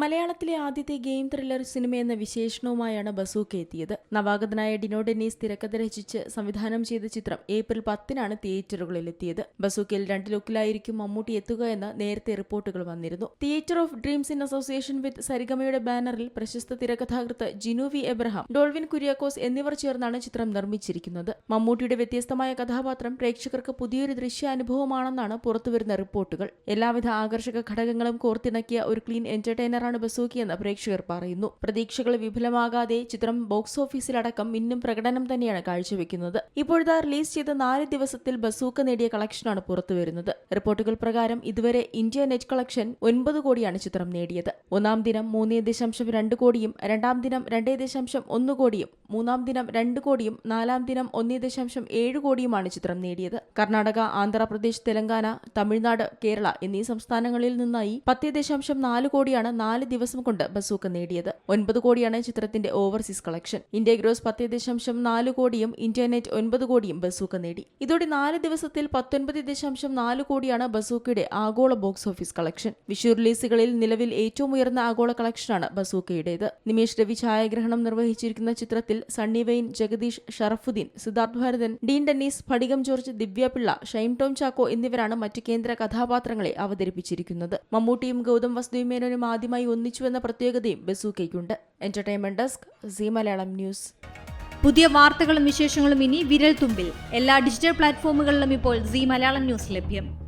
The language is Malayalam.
മലയാളത്തിലെ ആദ്യത്തെ ഗെയിം ത്രില്ലർ സിനിമ എന്ന വിശേഷണവുമായാണ് ബസൂക്ക് എത്തിയത്. നവാഗതനായ ഡിനോ ഡെന്നീസ് തിരക്കഥ രചിച്ച് സംവിധാനം ചെയ്ത ചിത്രം ഏപ്രിൽ പത്തിനാണ് തിയേറ്ററുകളിൽ എത്തിയത് ബസൂക്കയിൽ രണ്ട് ലുക്കിലായിരിക്കും മമ്മൂട്ടി എത്തുക എന്ന് നേരത്തെ റിപ്പോർട്ടുകൾ വന്നിരുന്നു. Theatre of dreams in association with സരിഗമയുടെ ബാനറിൽ പ്രശസ്ത തിരക്കഥാകൃത്ത് ജിനുവി എബ്രഹാം ഡോൾവിൻ കുര്യാക്കോസ് എന്നിവർ ചേർന്നാണ് ചിത്രം നിർമ്മിച്ചിരിക്കുന്നത്. മമ്മൂട്ടിയുടെ വ്യത്യസ്തമായ കഥാപാത്രം പ്രേക്ഷകർക്ക് പുതിയൊരു ദൃശ്യാനുഭവമാണെന്നാണ് പുറത്തുവരുന്ന റിപ്പോർട്ടുകൾ. എല്ലാവിധ ആകർഷക ഘടകങ്ങളും കോർത്തിണക്കിയ ഒരു ക്ലീൻ എന്റർടൈനറാണ് ബസൂക്കിയെന്ന് പ്രേക്ഷകർ പറയുന്നു. പ്രതീക്ഷകൾ വിഫലമാകാതെ ചിത്രം ബോക്സ് ഓഫീസിലടക്കം മിന്നും പ്രകടനം തന്നെയാണ് കാഴ്ചവെക്കുന്നത്. ഇപ്പോഴത്തെ റിലീസ് ചെയ്ത നാല് ദിവസത്തിൽ ബസൂക്ക നേടിയ കളക്ഷനാണ് പുറത്തുവരുന്നത്. റിപ്പോർട്ടുകൾ പ്രകാരം ഇതുവരെ ഇന്ത്യ നെറ്റ് കളക്ഷൻ ഒൻപത് കോടിയാണ് ചിത്രം നേടിയത്. ഒന്നാം ദിനം മൂന്ന് ദശാംശം രണ്ട് കോടിയും രണ്ടാം ദിനം രണ്ടേ ദശാംശം ഒന്ന് കോടിയും മൂന്നാം ദിനം രണ്ട് കോടിയും നാലാം ദിനം ഒന്നേ ദശാംശം ഏഴ് കോടിയുമാണ് ചിത്രം നേടിയത്. കർണാടക ആന്ധ്രാപ്രദേശ് തെലങ്കാന തമിഴ്നാട് കേരള എന്നീ സംസ്ഥാനങ്ങളിൽ നിന്നായി പത്ത് ദശാംശം നാല് കോടിയാണ് നാല് ദിവസം കൊണ്ട് ബസൂക്ക നേടിയത്. ഒൻപത് കോടിയാണ് ചിത്രത്തിന്റെ ഓവർസീസ് കളക്ഷൻ ഇന്ത്യ ഗ്രോസ് പത്ത് ദശാംശം നാല് കോടിയും ഇന്റർനെറ്റ് നെറ്റ് ഒൻപത് കോടിയും ബസൂക്ക നേടി. ഇതോടെ നാല് ദിവസത്തിൽ പത്തൊൻപത് ദശാംശം നാല് കോടിയാണ് ബസൂക്കയുടെ ആഗോള ബോക്സ് ഓഫീസ് കളക്ഷൻ വിഷു റിലീസുകളിൽ നിലവിൽ ഏറ്റവും ഉയർന്ന ആഗോള കളക്ഷനാണ് ബസൂക്കയുടേത്. നിമേഷ് രവി ഛായാഗ്രഹണം നിർവഹിച്ചിരിക്കുന്ന ചിത്രത്തിൽ സണ്ണി വെയിൻ ജഗദീഷ് ഷറഫുദ്ദീൻ സിദ്ധാർത്ഥ് ഭാരതൻ ഡീൻ ഡെന്നീസ് ഫടികം ജോർജ് ദിവ്യപിള്ള ഷൈം ടോം ചാക്കോ എന്നിവരാണ് മറ്റ് കേന്ദ്ര കഥാപാത്രങ്ങളെ അവതരിപ്പിച്ചിരിക്കുന്നത്. മമ്മൂട്ടിയും ഗൗതം വസുദേവ് മേനോനും ആദ്യമായി ഒന്നിച്ചുവെന്ന പ്രത്യേകതയും ബസൂക്കയ്ക്കുണ്ട്. Entertainment desk Zee Malayalam news പുതിയ വാർത്തകളും വിശേഷങ്ങളും ഇനി വിരൽ തുമ്പിൽ എല്ലാ ഡിജിറ്റൽ പ്ലാറ്റ്ഫോമുകളിലും ഇപ്പോൾ സി മലയാളം ന്യൂസ് ലഭ്യം.